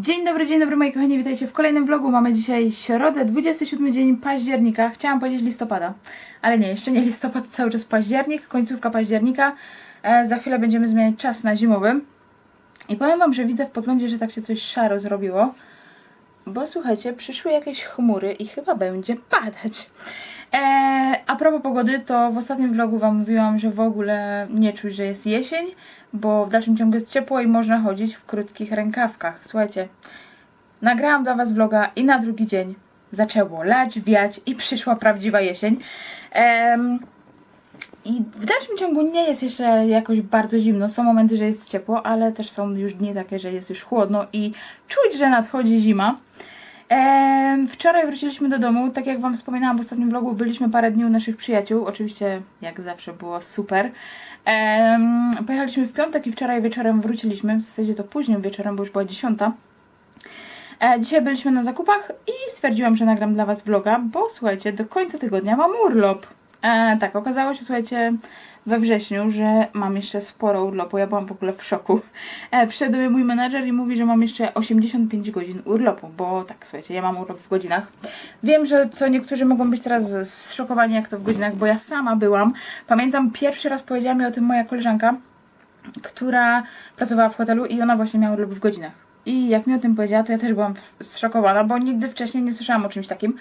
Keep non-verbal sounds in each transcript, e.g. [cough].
Dzień dobry, dzień dobry moi kochani, witajcie w kolejnym vlogu. Mamy dzisiaj środę, 27 dzień października. Chciałam powiedzieć listopada, ale nie, jeszcze nie listopad, [laughs] cały czas październik, końcówka października. E, za chwilę będziemy zmieniać czas na zimowy. I powiem Wam, że widzę w podglądzie, że tak się coś szaro zrobiło. Bo słuchajcie, przyszły jakieś chmury i chyba będzie padać. E, a propos pogody, to w ostatnim vlogu Wam mówiłam, że w ogóle nie czuć, że jest jesień, bo w dalszym ciągu jest ciepło i można chodzić w krótkich rękawkach. Słuchajcie, nagrałam dla Was vloga i na drugi dzień zaczęło lać, wiać i przyszła prawdziwa jesień. Em, i w dalszym ciągu nie jest jeszcze jakoś bardzo zimno. Są momenty, że jest ciepło, ale też są już dni takie, że jest już chłodno i czuć, że nadchodzi zima. Em, wczoraj wróciliśmy do domu. Tak jak Wam wspominałam w ostatnim vlogu, byliśmy parę dni u naszych przyjaciół. Oczywiście, jak zawsze, było super. Em, pojechaliśmy w piątek i wczoraj wieczorem wróciliśmy. W zasadzie to późnym wieczorem, bo już była dziesiąta. E, dzisiaj byliśmy na zakupach i stwierdziłam, że nagram dla Was vloga, bo słuchajcie, do końca tygodnia mam urlop. E, tak, okazało się, słuchajcie, we wrześniu, że mam jeszcze sporo urlopu. Ja byłam w ogóle w szoku. E, przyszedł do mnie mój menadżer i mówi, że mam jeszcze 85 godzin urlopu, bo tak, słuchajcie, ja mam urlop w godzinach. Wiem, że co niektórzy mogą być teraz zszokowani, jak to w godzinach, bo ja sama byłam. Pamiętam, pierwszy raz powiedziała mi o tym moja koleżanka, która pracowała w hotelu i ona właśnie miała urlop w godzinach. I jak mi o tym powiedziała, to ja też byłam zszokowana, bo nigdy wcześniej nie słyszałam o czymś takim.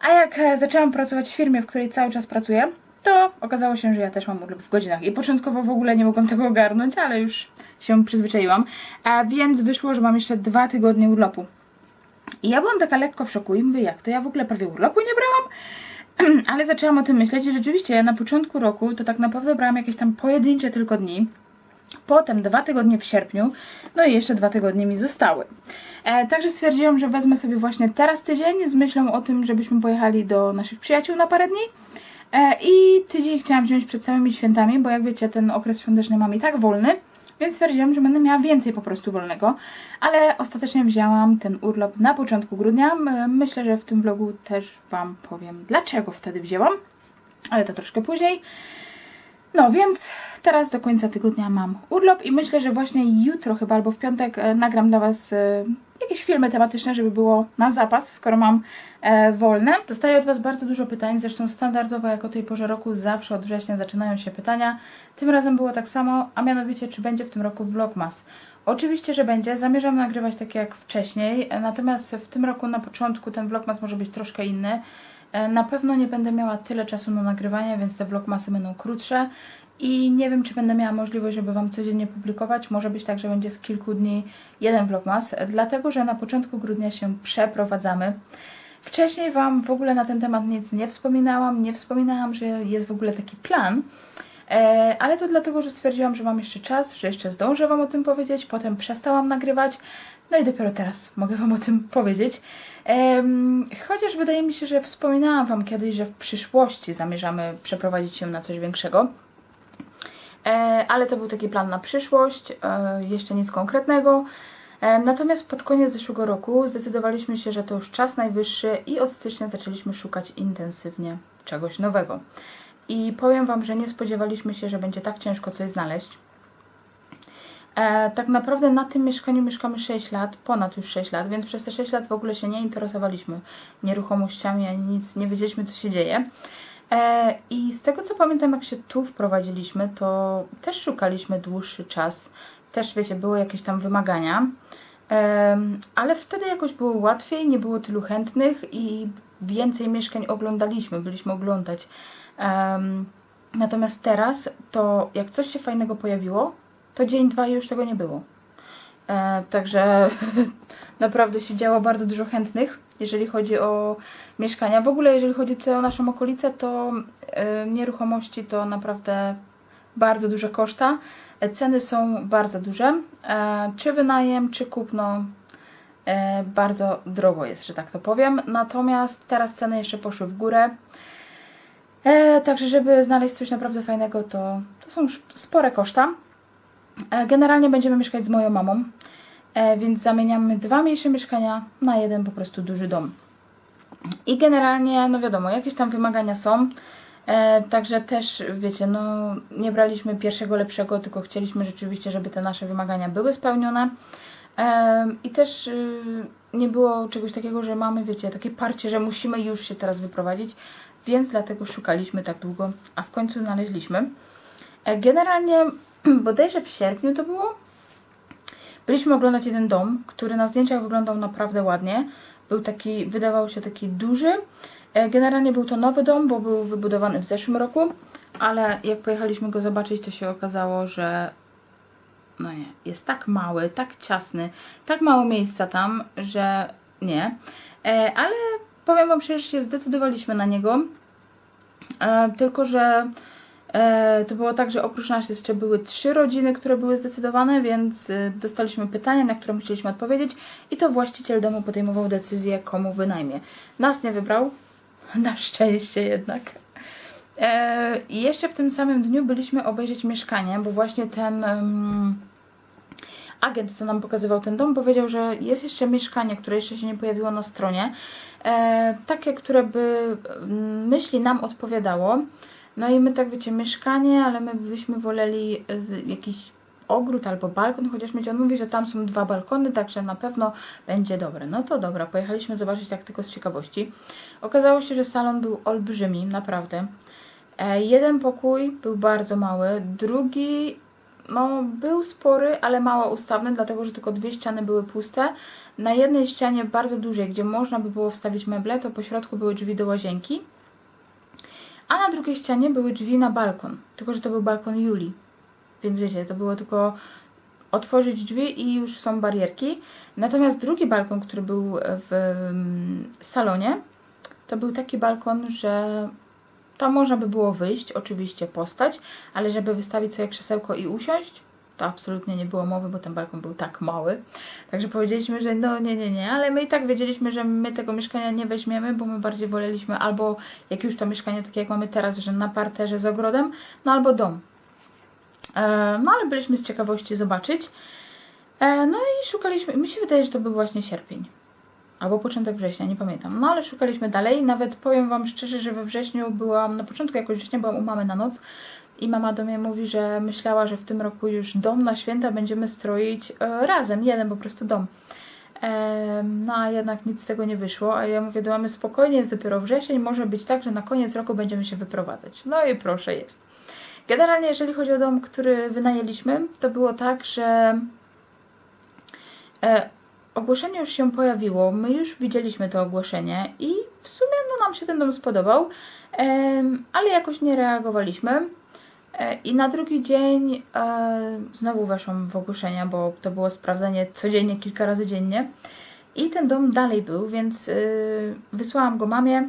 A jak e, zaczęłam pracować w firmie, w której cały czas pracuję, to okazało się, że ja też mam urlop w godzinach. I początkowo w ogóle nie mogłam tego ogarnąć, ale już się przyzwyczaiłam. A więc wyszło, że mam jeszcze dwa tygodnie urlopu. I ja byłam taka lekko w szoku i mówię, jak to ja w ogóle prawie urlopu nie brałam? [clears throat] Ale zaczęłam o tym myśleć i rzeczywiście ja na początku roku to tak naprawdę brałam jakieś tam pojedyncze tylko dni. Potem dwa tygodnie w sierpniu, no i jeszcze dwa tygodnie mi zostały. E, także stwierdziłam, że wezmę sobie właśnie teraz tydzień z myślą o tym, żebyśmy pojechali do naszych przyjaciół na parę dni. E, I tydzień chciałam wziąć przed samymi świętami, bo jak wiecie, ten okres świąteczny mam i tak wolny, więc stwierdziłam, że będę miała więcej po prostu wolnego. Ale ostatecznie wzięłam ten urlop na początku grudnia. Myślę, że w tym vlogu też Wam powiem, dlaczego wtedy wzięłam, ale to troszkę później. No więc teraz do końca tygodnia mam urlop i myślę, że właśnie jutro chyba albo w piątek e, nagram dla Was e, jakieś filmy tematyczne, żeby było na zapas, skoro mam e, wolne. Dostaję od Was bardzo dużo pytań, zresztą standardowo jak o tej porze roku zawsze od września zaczynają się pytania. Tym razem było tak samo, a mianowicie czy będzie w tym roku vlogmas. Oczywiście, że będzie. Zamierzam nagrywać tak jak wcześniej, natomiast w tym roku na początku ten vlogmas może być troszkę inny. E, Na pewno nie będę miała tyle czasu na nagrywanie, więc te vlogmasy będą krótsze i nie wiem, czy będę miała możliwość, żeby Wam codziennie publikować. Może być tak, że będzie z kilku dni jeden vlogmas, dlatego że na początku grudnia się przeprowadzamy. Wcześniej Wam w ogóle na ten temat nic nie wspominałam, nie wspominałam, że jest w ogóle taki plan. E, ale to dlatego, że stwierdziłam, że mam jeszcze czas, że jeszcze zdążę Wam o tym powiedzieć. Potem przestałam nagrywać, no i dopiero teraz mogę Wam o tym powiedzieć. Chociaż wydaje mi się, że wspominałam Wam kiedyś, że w przyszłości zamierzamy przeprowadzić się na coś większego. E, ale to był taki plan na przyszłość, e, jeszcze nic konkretnego. Natomiast pod koniec zeszłego roku zdecydowaliśmy się, że to już czas najwyższy i od stycznia zaczęliśmy szukać intensywnie czegoś nowego. I powiem Wam, że nie spodziewaliśmy się, że będzie tak ciężko coś znaleźć. E, tak naprawdę na tym mieszkaniu mieszkamy 6 lat, ponad już 6 lat, więc przez te 6 lat w ogóle się nie interesowaliśmy nieruchomościami ani nic, nie wiedzieliśmy co się dzieje. E, I z tego co pamiętam, jak się tu wprowadziliśmy, to też szukaliśmy dłuższy czas. Też wiecie, były jakieś tam wymagania. Em, ale wtedy jakoś było łatwiej, nie było tylu chętnych i więcej mieszkań oglądaliśmy, byliśmy oglądać. Em, natomiast teraz to jak coś się fajnego pojawiło, to dzień, dwa już tego nie było. E, także [laughs] naprawdę się działo bardzo dużo chętnych, jeżeli chodzi o mieszkania. W ogóle, jeżeli chodzi tutaj o naszą okolicę, to e, nieruchomości to naprawdę bardzo duże koszta. E, ceny są bardzo duże. E, czy wynajem, czy kupno, e, bardzo drogo jest, że tak to powiem. Natomiast teraz ceny jeszcze poszły w górę. E, także, żeby znaleźć coś naprawdę fajnego, to, to są już spore koszta. E, Generalnie będziemy mieszkać z moją mamą, e, więc zamieniamy dwa mniejsze mieszkania na jeden po prostu duży dom. I generalnie, no wiadomo, jakieś tam wymagania są. E, także też, wiecie, no nie braliśmy pierwszego lepszego, tylko chcieliśmy rzeczywiście, żeby te nasze wymagania były spełnione. Em, I też y, nie było czegoś takiego, że mamy, wiecie, takie parcie, że musimy już się teraz wyprowadzić, więc dlatego szukaliśmy tak długo, a w końcu znaleźliśmy. E, Generalnie [clears throat] bodajże w sierpniu to było. Byliśmy oglądać jeden dom, który na zdjęciach wyglądał naprawdę ładnie. Był taki, wydawał się taki duży. E, Generalnie był to nowy dom, bo był wybudowany w zeszłym roku, ale jak pojechaliśmy go zobaczyć, to się okazało, że no nie, jest tak mały, tak ciasny, tak mało miejsca tam, że nie. E, ale powiem Wam szczerze, że się zdecydowaliśmy na niego. E, tylko, że e, to było tak, że oprócz nas jeszcze były trzy rodziny, które były zdecydowane, więc e, dostaliśmy pytania, na które musieliśmy odpowiedzieć i to właściciel domu podejmował decyzję, komu wynajmie. Nas nie wybrał, [laughs] na szczęście jednak. I jeszcze w tym samym dniu byliśmy obejrzeć mieszkanie, bo właśnie ten agent, co nam pokazywał ten dom, powiedział, że jest jeszcze mieszkanie, które jeszcze się nie pojawiło na stronie. E, takie, które by mm, myśli nam odpowiadało. No i my tak wiecie, mieszkanie, ale my byśmy woleli e, jakiś ogród albo balkon, chociaż mieć on mówi, że tam są dwa balkony, także na pewno będzie dobre. No to dobra, pojechaliśmy zobaczyć tak tylko z ciekawości. Okazało się, że salon był olbrzymi, naprawdę. E, jeden pokój był bardzo mały, drugi no, był spory, ale mało ustawny, dlatego że tylko dwie ściany były puste. Na jednej ścianie bardzo dużej, gdzie można by było wstawić meble, to po środku były drzwi do łazienki, a na drugiej ścianie były drzwi na balkon, tylko że to był balkon Julii. Więc wiecie, to było tylko otworzyć drzwi i już są barierki. Natomiast drugi balkon, który był w mm, salonie, to był taki balkon, że tam można by było wyjść, oczywiście postać, ale żeby wystawić sobie krzesełko i usiąść, to absolutnie nie było mowy, bo ten balkon był tak mały. Także powiedzieliśmy, że no nie, nie, nie, ale my i tak wiedzieliśmy, że my tego mieszkania nie weźmiemy, bo my bardziej woleliśmy albo jak już to mieszkanie takie jak mamy teraz, że na parterze z ogrodem, no albo dom. E, no ale byliśmy z ciekawości zobaczyć. E, no i szukaliśmy, mi się wydaje, że to był właśnie sierpień. Albo początek września, nie pamiętam. No ale szukaliśmy dalej. Nawet powiem Wam szczerze, że we wrześniu byłam, na początku jakoś września byłam u mamy na noc i mama do mnie mówi, że myślała, że w tym roku już dom na święta będziemy stroić e, razem, jeden po prostu dom. No a jednak nic z tego nie wyszło, a ja mówię do mamy spokojnie, jest dopiero wrzesień, może być tak, że na koniec roku będziemy się wyprowadzać. No i proszę, jest. Generalnie jeżeli chodzi o dom, który wynajęliśmy, to było tak, że e, ogłoszenie już się pojawiło, my już widzieliśmy to ogłoszenie i w sumie no, nam się ten dom spodobał, ale jakoś nie reagowaliśmy. E, I na drugi dzień e, znowu weszłam w ogłoszenia, bo to było sprawdzanie codziennie, kilka razy dziennie. I ten dom dalej był, więc y, wysłałam go mamie.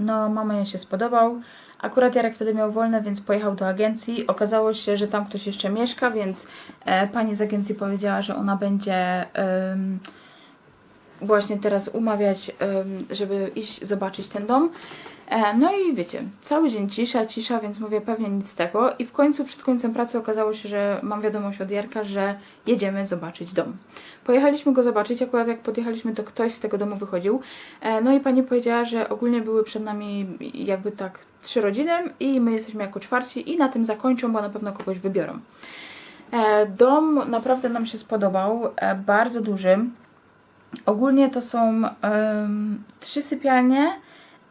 No, mama jej się spodobał. Akurat Jarek wtedy miał wolne, więc pojechał do agencji. Okazało się, że tam ktoś jeszcze mieszka, więc e, pani z agencji powiedziała, że ona będzie em, właśnie teraz umawiać, em, żeby iść zobaczyć ten dom. E, no i wiecie, cały dzień cisza, cisza, więc mówię pewnie nic z tego. I w końcu, przed końcem pracy okazało się, że mam wiadomość od Jarka, że jedziemy zobaczyć dom. Pojechaliśmy go zobaczyć, akurat jak podjechaliśmy, to ktoś z tego domu wychodził. E, no i pani powiedziała, że ogólnie były przed nami jakby tak trzy rodziny i my jesteśmy jako czwarci i na tym zakończą, bo na pewno kogoś wybiorą. E, dom naprawdę nam się spodobał, bardzo duży. Ogólnie to są em, trzy sypialnie,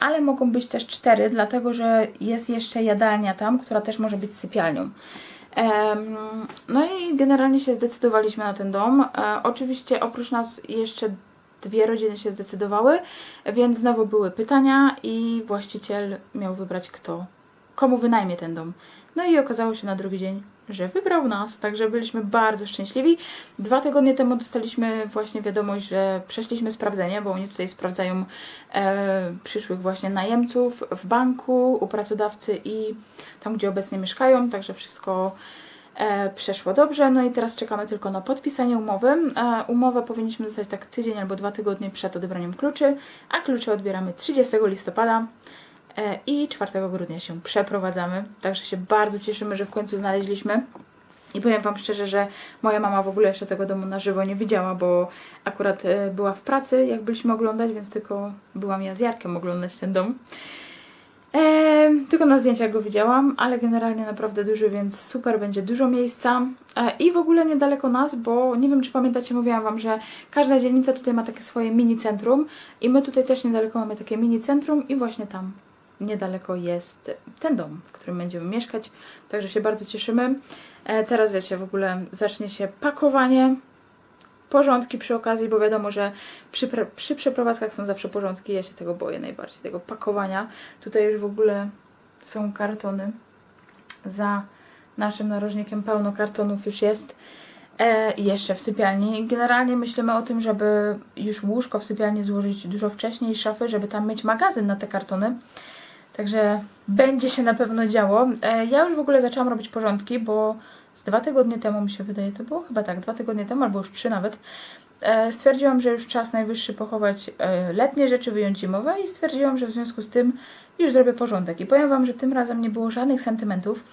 ale mogą być też cztery, dlatego że jest jeszcze jadalnia tam, która też może być sypialnią. No i generalnie się zdecydowaliśmy na ten dom. E, oczywiście oprócz nas jeszcze dwie rodziny się zdecydowały, więc znowu były pytania i właściciel miał wybrać kto, komu wynajmie ten dom. No i okazało się na drugi dzień, że wybrał nas, także byliśmy bardzo szczęśliwi. Dwa tygodnie temu dostaliśmy właśnie wiadomość, że przeszliśmy sprawdzenie, bo oni tutaj sprawdzają e, przyszłych właśnie najemców w banku, u pracodawcy i tam, gdzie obecnie mieszkają, także wszystko e, przeszło dobrze. No i teraz czekamy tylko na podpisanie umowy. E, umowę powinniśmy dostać tak tydzień albo dwa tygodnie przed odebraniem kluczy, a klucze odbieramy 30 listopada. E, I 4 grudnia się przeprowadzamy, także się bardzo cieszymy, że w końcu znaleźliśmy. I powiem Wam szczerze, że moja mama w ogóle jeszcze tego domu na żywo nie widziała, bo akurat e, była w pracy, jak byliśmy oglądać, więc tylko byłam ja z Jarkiem oglądać ten dom. Eee, tylko na zdjęciach go widziałam, ale generalnie naprawdę duży, więc super, będzie dużo miejsca. E, I w ogóle niedaleko nas, bo nie wiem, czy pamiętacie, mówiłam Wam, że każda dzielnica tutaj ma takie swoje mini centrum i my tutaj też niedaleko mamy takie mini centrum i właśnie tam niedaleko jest ten dom, w którym będziemy mieszkać, także się bardzo cieszymy. E, teraz wiecie, w ogóle zacznie się pakowanie, porządki przy okazji, bo wiadomo, że przy, przy przeprowadzkach są zawsze porządki, ja się tego boję najbardziej, tego pakowania. Tutaj już w ogóle są kartony. Za naszym narożnikiem pełno kartonów już jest. E, jeszcze w sypialni. Generalnie myślimy o tym, żeby już łóżko w sypialni złożyć dużo wcześniej, szafy, żeby tam mieć magazyn na te kartony. Także będzie się na pewno działo. E, ja już w ogóle zaczęłam robić porządki, bo z dwa tygodnie temu mi się wydaje, to było chyba tak, dwa tygodnie temu albo już trzy nawet. E, stwierdziłam, że już czas najwyższy pochować e, letnie rzeczy, wyjąć zimowe i stwierdziłam, że w związku z tym już zrobię porządek. I powiem Wam, że tym razem nie było żadnych sentymentów.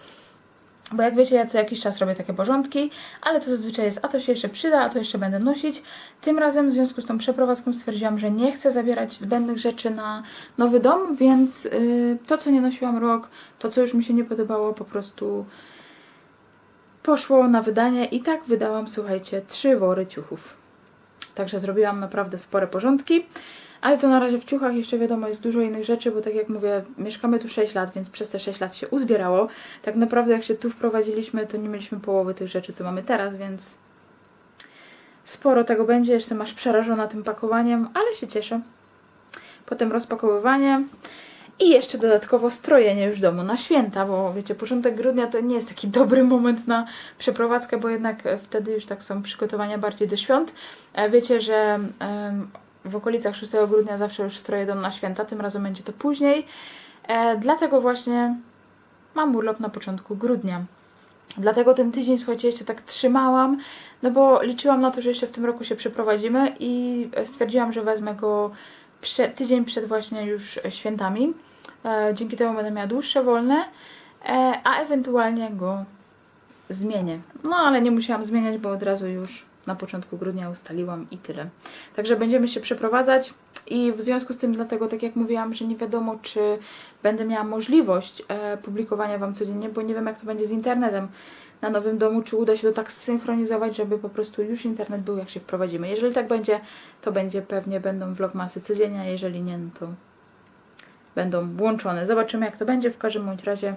Bo jak wiecie, ja co jakiś czas robię takie porządki, ale to zazwyczaj jest, a to się jeszcze przyda, a to jeszcze będę nosić. Tym razem w związku z tą przeprowadzką stwierdziłam, że nie chcę zabierać zbędnych rzeczy na nowy dom, więc y, to, co nie nosiłam rok, to, co już mi się nie podobało, po prostu poszło na wydanie i tak wydałam, słuchajcie, trzy wory ciuchów. Także zrobiłam naprawdę spore porządki. Ale to na razie w ciuchach jeszcze wiadomo jest dużo innych rzeczy, bo tak jak mówię, mieszkamy tu 6 lat, więc przez te 6 lat się uzbierało. Tak naprawdę jak się tu wprowadziliśmy, to nie mieliśmy połowy tych rzeczy, co mamy teraz, więc sporo tego będzie. Jeszcze masz przerażona tym pakowaniem, ale się cieszę. Potem rozpakowywanie i jeszcze dodatkowo strojenie już domu na święta, bo wiecie, początek grudnia to nie jest taki dobry moment na przeprowadzkę, bo jednak wtedy już tak są przygotowania bardziej do świąt. E, Wiecie, że w okolicach 6 grudnia zawsze już stroję dom na święta, tym razem będzie to później. E, dlatego właśnie mam urlop na początku grudnia. Dlatego ten tydzień, słuchajcie, jeszcze tak trzymałam, no bo liczyłam na to, że jeszcze w tym roku się przeprowadzimy i stwierdziłam, że wezmę go tydzień przed właśnie już świętami. E, dzięki temu będę miała dłuższe wolne, e, a ewentualnie go zmienię. No ale nie musiałam zmieniać, bo od razu już na początku grudnia ustaliłam i tyle. Także będziemy się przeprowadzać i w związku z tym dlatego, tak jak mówiłam, że nie wiadomo, czy będę miała możliwość e, publikowania Wam codziennie, bo nie wiem, jak to będzie z internetem na nowym domu, czy uda się to tak zsynchronizować, żeby po prostu już internet był, jak się wprowadzimy. Jeżeli tak będzie, to będzie pewnie będą vlogmasy codziennie, a jeżeli nie, no to będą łączone. Zobaczymy, jak to będzie. W każdym bądź razie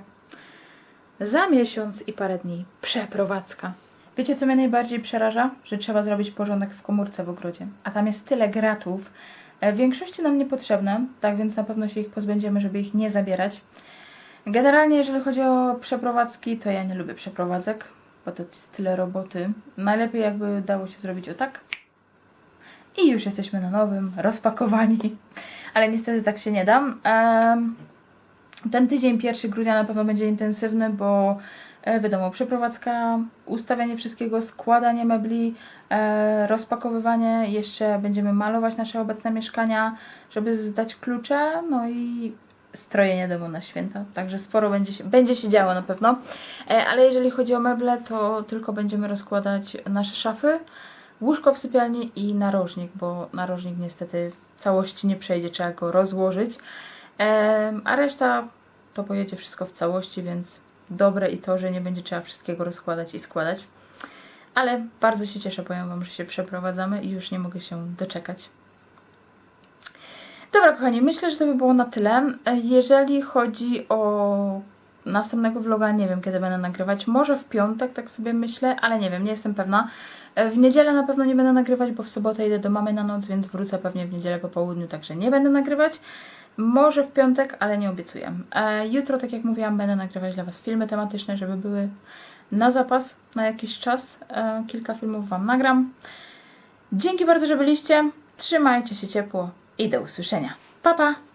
za miesiąc i parę dni przeprowadzka. Wiecie, co mnie najbardziej przeraża? Że trzeba zrobić porządek w komórce w ogrodzie. A tam jest tyle gratów, e, w większości nam niepotrzebne, tak więc na pewno się ich pozbędziemy, żeby ich nie zabierać. Generalnie, jeżeli chodzi o przeprowadzki, to ja nie lubię przeprowadzek, bo to jest tyle roboty. Najlepiej jakby dało się zrobić o tak. I już jesteśmy na nowym, rozpakowani. [laughs] Ale niestety tak się nie dam. Ten tydzień 1 grudnia na pewno będzie intensywny, bo e, wiadomo, przeprowadzka, ustawianie wszystkiego, składanie mebli, e, rozpakowywanie, jeszcze będziemy malować nasze obecne mieszkania, żeby zdać klucze, no i strojenie domu na święta. Także sporo będzie się, będzie się działo na pewno. E, ale jeżeli chodzi o meble, to tylko będziemy rozkładać nasze szafy, łóżko w sypialni i narożnik, bo narożnik niestety w całości nie przejdzie, trzeba go rozłożyć. A reszta to pojedzie wszystko w całości, więc dobre i to, że nie będzie trzeba wszystkiego rozkładać i składać. Ale bardzo się cieszę, powiem Wam, że się przeprowadzamy i już nie mogę się doczekać. Dobra, kochani, myślę, że to by było na tyle. Jeżeli chodzi o następnego vloga, nie wiem kiedy będę nagrywać. Może w piątek, tak sobie myślę, ale nie wiem, nie jestem pewna. W niedzielę na pewno nie będę nagrywać, bo w sobotę idę do mamy na noc, więc wrócę pewnie w niedzielę po południu, także nie będę nagrywać. Może w piątek, ale nie obiecuję. E, Jutro, tak jak mówiłam, będę nagrywać dla Was filmy tematyczne, żeby były na zapas na jakiś czas. E, Kilka filmów Wam nagram. Dzięki bardzo, że byliście. Trzymajcie się ciepło i do usłyszenia. Pa, pa!